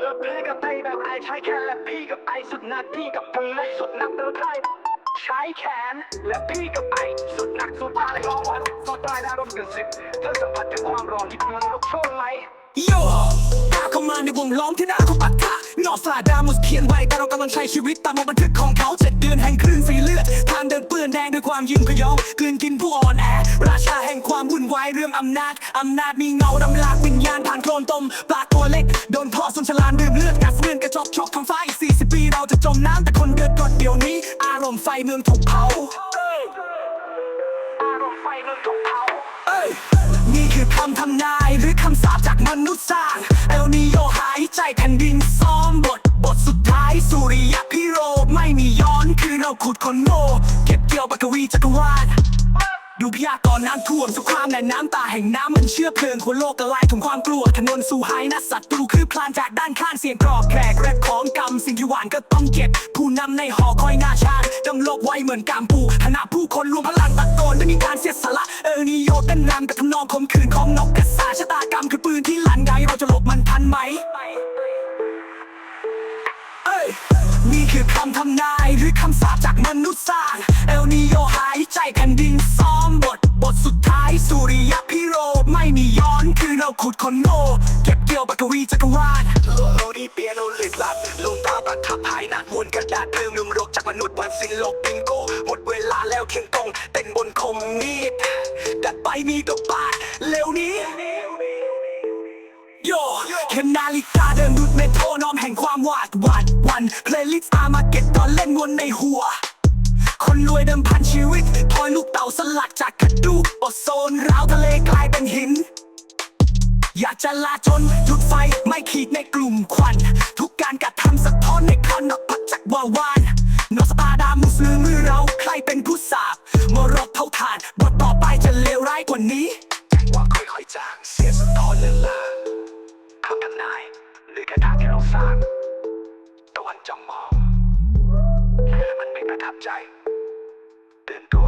แล้วพี่กับไอแบบไอใช้แขนและพี่กับไอสุดหนักพี่กับเธอและสุดหนักเธอไทยใช้แขนและพี่กับไอสุดหนักสุดพาเลยร้องวันสุดตายไดาวรมกันสิบเธอสัมผัสถึงความร้อนที่มันลุกโชนไหลโย่ก้าเข้ามาในวงล้อมที่หน้าเขาปักทะนอกสลาดามุสเขียนไว้แต่เรากำลังใช้ชีวิตตามบันทึกของเขาเจ็ดเดือนแห่งคลื่นสีเลือดทางเดินเปื้อนแดงด้วยความยืนพยองกลืนกินผู้อ่อนแอราชาแห่งความวุ่นวายเรื่องอำนาจอำนาจมีเงาดำลากวิญญาณผ่านโคลนตมปลาตัก ดนพ่อสุนฉลานดื่มเลือดกัดเลือนกระจกชกทางฟ้าอีก40ปีเราจะจมน้ำแต่คนเกิดกดเดี๋ยวนี้ อารมณ์ไฟเมืองถูกเผาอารมณ์ไฟเมืองถูกเผาเอ้ยนี่คือคำทำนายหรือคำสาปจากมนุษย์สร้างเอลนิโยหายใจแผ่นดินซ้อมบท บทสุดท้ายสุริยะพิโรธไม่มีย้อนคือเราขุดคนโง่เก็บเกี่ยวบักวีจักรวาล ดูพยากรณ์น้ำท่วมสงครามและน้ำตาแห่งน้ำมันเชื่อเพลิงคนโลกกระไล่ถึงความกลัวถนนสู่หายนะศัตรูคือพลานจากด้านข้างเสียงกรอกแกรกแรกของกรรมสิ่งที่หวานก็ต้องเก็บ ผู้นำในหอคอยหน้าชาญดำโลกไว้เหมือนกามปูคณะผู้คนรวมพลังตะโกนด้วยมีการเสียสละเออนิโยเต้นรำกับทำนองคมคืนของนกกระสาชะตากรรมคือปืนที่หลันไดเราจะหลบมันทันไหมเอ้ยนี่คือคำทำนาย ขุดคนโง่เก็บเกี่ยวบักกวีจักรวาลโลโลดีเปียโนลึกลับลงตาประทับภายหนักวนกระดาษเพลิงลืมโรคจากมนุษย์วันสิ้นโลกบิงโกหมดเวลาแล้วเคียงตรงเต้นบนคมมีดดัดไปมีดอกบาดเร็วนี้โยแค่นาฬิกาเดินดุดเมโทรนอมแห่งความวาดวั่นวันเพลย์ลิสต์อามาเก็ตตอนเล่นวนในหัว คนรวยเดิมพันชีวิตพลอยลูกเต่าสลัดจากกระดูกโอโซนร อยากจะลาจนหยุดไฟไม่ขีดในกลุ่มควัน ทุกการกระทำสะท้อนในคอนนอกพัจจากวานนอสปาดามุสลืมมือเราใครเป็นผู้สาบมรดเท่าทานบทต่อไปจะเลวร้ายกว่านี้แจ้งว่าค่อยๆจางเสียสะท้อนเลือนลาคำทำนายหรือกระดาษที่เราสร้างตะวันจ้องมองมันไม่ประทับใจเตือนตัว